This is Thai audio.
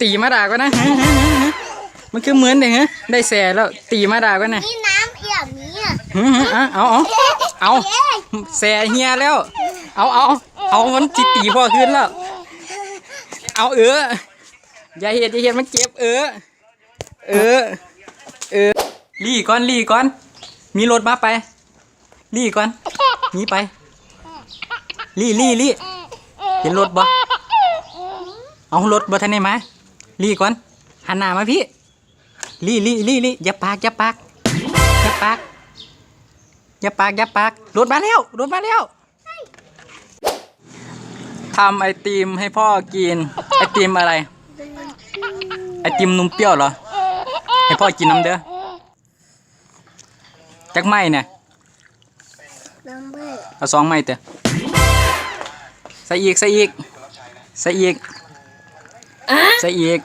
ตีมาด่ากันนะหืมหืมหืมหืมมันคือเหมือนเลยฮะ ได้แสแล้ว ตีมาด่ากันนะนี่น้ำเอี่ยมนี้อะหืมหืมอะเอาเอาเอาแสเฮียแล้ว เอาเอาเอามันจิตีพ่อขึ้นแล้ว เอาเอออย่าเห็ดอย่าเห็ดมันเจ็บเออ เออ เออ รีก่อนรีก่อน มีรถมาไป รีก่อนหนีไป รีรีรีเห็นรถบ่ เอารถบ่ทันได้มารีก่อนหันหน้ามาพี่รีรีรีรีอย่าปากอย่าปากอย่าปากอย่าปากอย่าปากรถมาแล้วรถมาแล้วทำไอติมให้พ่อกิน ไอติมอะไร ไอติมนมเปรี้ยวเหรอ ให้พ่อกินน้ำเด้อจักไม้เนี่ยน้ำเบื่อเอาสองไม้เตอะใส่อีกใส่อีกใส่อีก ใส่อีก